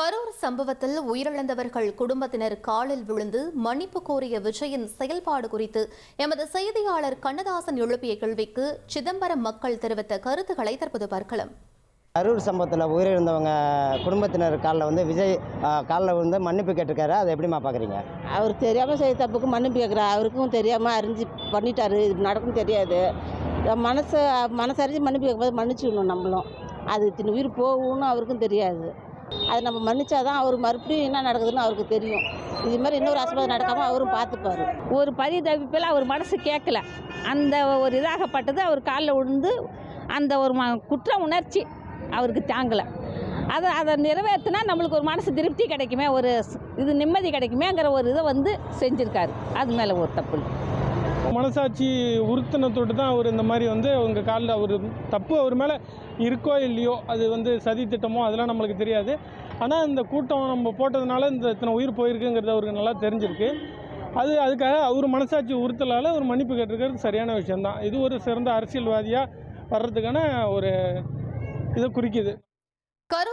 கரூர் சம்பவத்தில் உயிரிழந்தவர்கள் குடும்பத்தினர் காலில் விழுந்து மன்னிப்பு கோரிய விஜயின் செயல்பாடு குறித்து எமது செய்தியாளர் கண்ணதாசன் எழுப்பிய கேள்விக்கு சிதம்பரம் மக்கள் தெரிவித்த கருத்துக்களை தற்போது பார்க்கலாம். அரூர் சம்பவத்தில் உயிரிழந்தவங்க குடும்பத்தினர் காலில் வந்து விஜய் காலில் வந்து மன்னிப்பு கேட்டிருக்காரு. அதை எப்படிம்மா பார்க்குறீங்க அவர் தெரியாமல் செய்த தப்புக்கு மன்னிப்பு கேட்குறாரு அவருக்கும் தெரியாமல் அறிஞ்சு பண்ணிட்டாரு. இது நடக்கும் தெரியாது. மனசை மனசறிஞ்சு மன்னிப்பு கேட்கும்போது மன்னிச்சிடணும் நம்மளும். அது இத்தனை உயிர் போகும்னு அவருக்கும் தெரியாது. அதை நம்ம மன்னிச்சாதான் அவர் மறுபடியும் என்ன நடக்குதுன்னு அவருக்கு தெரியும். இது மாதிரி இன்னொரு ஆஸ்பத்திரி நடக்காமல் அவரும் பார்த்துப்பாரு. ஒரு பரிதவிப்பில் அவர் மனசு கேட்கல. அந்த ஒரு இதாகப்பட்டது அவர் காலில் விழுந்து அந்த ஒரு ம குற்ற உணர்ச்சி அவருக்கு தாங்கலை. அதை அதை நிறைவேற்றினா நம்மளுக்கு ஒரு மனசு திருப்தி கிடைக்குமே ஒரு இது நிம்மதி கிடைக்குமேங்கிற ஒரு இதை வந்து செஞ்சுருக்காரு. அது மேலே ஒரு தப்பு இல்லை. மனசாட்சி உறுத்தினத்தோடு தான் அவர் இந்த மாதிரி வந்து அவங்க காலில் அவர் தப்பு அவர் மேலே இருக்கோ இல்லையோ அது வந்து சதி திட்டமோ அதெல்லாம் நம்மளுக்கு தெரியாது. ஆனால் இந்த கூட்டம் நம்ம போட்டதுனால இந்த இத்தனை உயிர் போயிருக்குங்கிறது அவருக்கு நல்லா தெரிஞ்சிருக்கு. அது அதுக்காக அவர் மனசாட்சி உறுத்தலால் ஒரு மன்னிப்பு கேட்டிருக்கிறது சரியான விஷயம்தான். இது ஒரு சிறந்த அரசியல்வாதியாக வர்றதுக்கான ஒரு இதை குறிக்குது.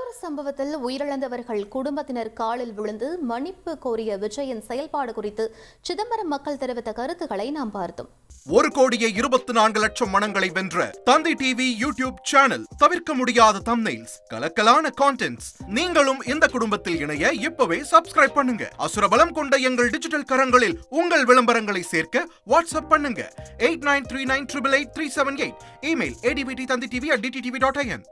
கரூர் சம்பவத்தில் உயிரிழந்தவர்கள் குடும்பத்தினர் காலில் விழுந்து மன்னிப்பு கோரிய விஜயின் செயல்பாடு குறித்து சிதம்பரம் மக்கள் தெரிவித்த கருத்துக்களை நாம் பார்த்தோம். ஒரு கோடியே இருபத்தி நான்கு லட்சம் மனங்களை வென்ற தந்தி டிவி யூடியூப் சேனல் தவிர்க்க முடியாத தம்னைல்ஸ் கலக்கலான கான்டென்ட்ஸ் நீங்களும் இந்த குடும்பத்தில் இணைய இப்பவே சப்ஸ்கிரைப் பண்ணுங்க. அசுரபலம் கொண்ட எங்கள் டிஜிட்டல் கரங்களில் உங்கள் விளம்பரங்களை சேர்க்க வாட்ஸ்அப் பண்ணுங்க. Eight nine three nine triple eight three seven eight email ஏடிபிடி Thanthi TV at TV dot IN